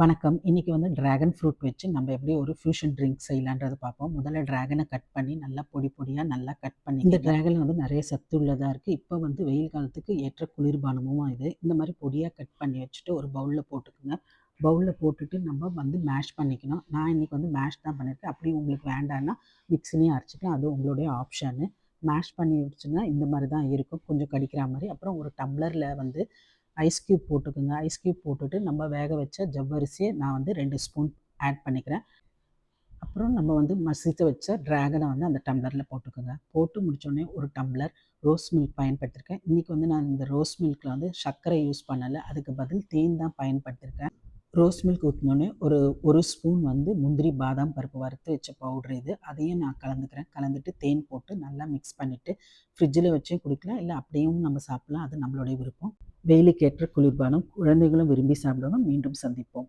வணக்கம். இன்னைக்கு வந்து டிராகன் ஃப்ரூட் வச்சு நம்ம எப்படி ஒரு ஃபியூஷன் ட்ரிங்க் செய்யலான்றது பார்ப்போம். முதல்ல டிராகனை கட் பண்ணி நல்லா பொடி பொடியாக நல்லா கட் பண்ணி இந்த டிராகன் வந்து நிறைய சத்து உள்ளதாக இருக்குது இப்போ வந்து வெயில் காலத்துக்கு ஏற்ற குளிர்பானமும் இது. இந்த மாதிரி பொடியாக கட் பண்ணி வச்சுட்டு ஒரு பவுலில் போட்டுக்கோங்க பவுலில் போட்டுட்டு நம்ம வந்து மேஷ் பண்ணிக்கணும். நான் இன்னைக்கு வந்து மேஷ் தான் பண்ணியிருக்கேன். அப்படி உங்களுக்கு வேண்டான்னா மிக்ஸிலயும் அரைச்சிக்கலாம் அது உங்களுடைய ஆப்ஷனு. மேஷ் பண்ணி வச்சுன்னா இந்த மாதிரி தான் இருக்கும். கொஞ்சம் கடிக்கிற மாதிரி அப்புறம் ஒரு டம்ளரில் வந்து ஐஸ் கியூப் போட்டுக்கங்க. ஐஸ் கியூப் போட்டுட்டு நம்ம வேக வச்ச ஜவ்வரிசியை நான் வந்து ரெண்டு ஸ்பூன் ஆட் பண்ணிக்கிறேன். அப்புறம் நம்ம வந்து மசித்த வச்ச ட்ராகனை வந்து அந்த டம்ளரில் போட்டுக்கோங்க போட்டு முடித்தோடனே ஒரு டம்ளர் ரோஸ் மில்க் பயன்படுத்தியிருக்கேன். இன்றைக்கி வந்து நான் இந்த ரோஸ் மில்கில் வந்து சர்க்கரை யூஸ் பண்ணலை அதுக்கு பதில் தேன் தான் பயன்படுத்தியிருக்கேன். ரோஸ் மில்க் ஊற்றினோடனே ஒரு ஒரு ஸ்பூன் வந்து முந்திரி, பாதாம் பருப்பு வறுத்து வச்ச பவுட்ரு இது. அதையும் நான் கலந்துக்கிறேன். கலந்துட்டு தேன் போட்டு நல்லா மிக்ஸ் பண்ணிவிட்டு ஃப்ரிட்ஜில் வச்சே குடிக்கலாம். இல்லை அப்படியும் நம்ம சாப்பிட்லாம் அது நம்மளுடைய விருப்பம். வெயிலுக்கு ஏற்ற குளிர்பானம். குழந்தைகளும் விரும்பி சாப்பிடுவாங்க. மீண்டும் சந்திப்போம்.